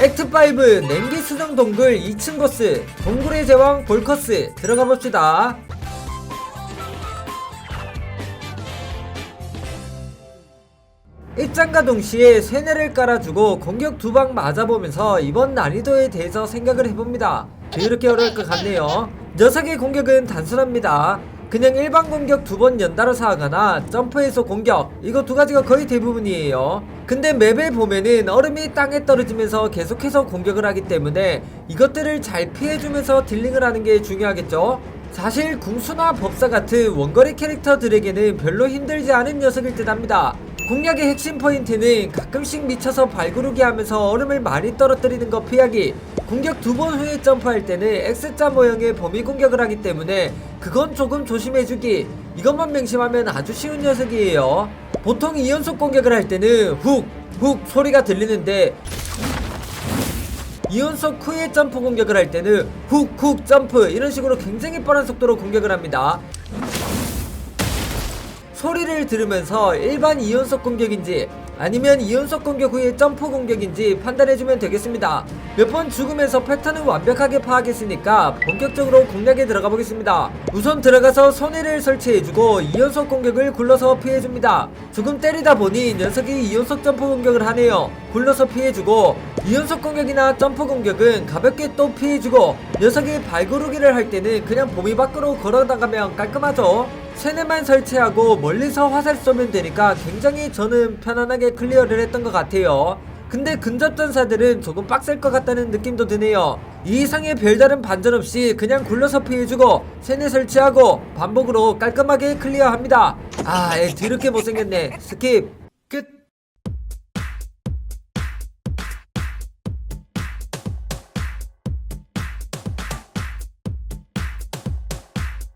액트5 냉기 수정 동굴 2층 코스 동굴의 제왕 볼커스 들어가 봅시다. 입장과 동시에 쇠뇌를 깔아주고 공격 두 방 맞아보면서 이번 난이도에 대해서 생각을 해봅니다. 이렇게 어려울 것 같네요. 녀석의 공격은 단순합니다. 그냥 일반 공격 두 번 연달아서 하거나 점프해서 공격 이거 두 가지가 거의 대부분이에요. 근데 맵에 보면은 얼음이 땅에 떨어지면서 계속해서 공격을 하기 때문에 이것들을 잘 피해주면서 딜링을 하는 게 중요하겠죠. 사실 궁수나 법사 같은 원거리 캐릭터들에게는 별로 힘들지 않은 녀석일 듯 합니다. 공략의 핵심 포인트는 가끔씩 미쳐서 발구르기 하면서 얼음을 많이 떨어뜨리는 거 피하기 공격 두 번 후에 점프할 때는 X자 모형의 범위 공격을 하기 때문에 그건 조금 조심해주기. 이것만 명심하면 아주 쉬운 녀석이에요. 보통 2연속 공격을 할 때는 훅 훅 소리가 들리는데 2연속 후에 점프 공격을 할 때는 훅 훅 점프 이런 식으로 굉장히 빠른 속도로 공격을 합니다 소리를 들으면서 일반 2연속 공격인지 아니면 2연속 공격 후에 점프 공격인지 판단해주면 되겠습니다. 몇 번 죽으면서 패턴을 완벽하게 파악했으니까 본격적으로 공략에 들어가 보겠습니다. 우선 들어가서 손해를 설치해주고 2연속 공격을 굴러서 피해줍니다. 조금 때리다 보니 녀석이 2연속 점프 공격을 하네요. 굴러서 피해주고 2연속 공격이나 점프 공격은 가볍게 또 피해주고 녀석이 발구르기를 할 때는 그냥 범위 밖으로 걸어나가면 깔끔하죠. 세뇌만 설치하고 멀리서 화살 쏘면 되니까 굉장히 저는 편안하게 클리어를 했던 것 같아요. 근데 근접 전사들은 조금 빡셀 것 같다는 느낌도 드네요. 이 이상의 별다른 반전 없이 그냥 굴러서 피해주고 세뇌 설치하고 반복으로 깔끔하게 클리어합니다. 아, 애 드럽게 못생겼네. 스킵.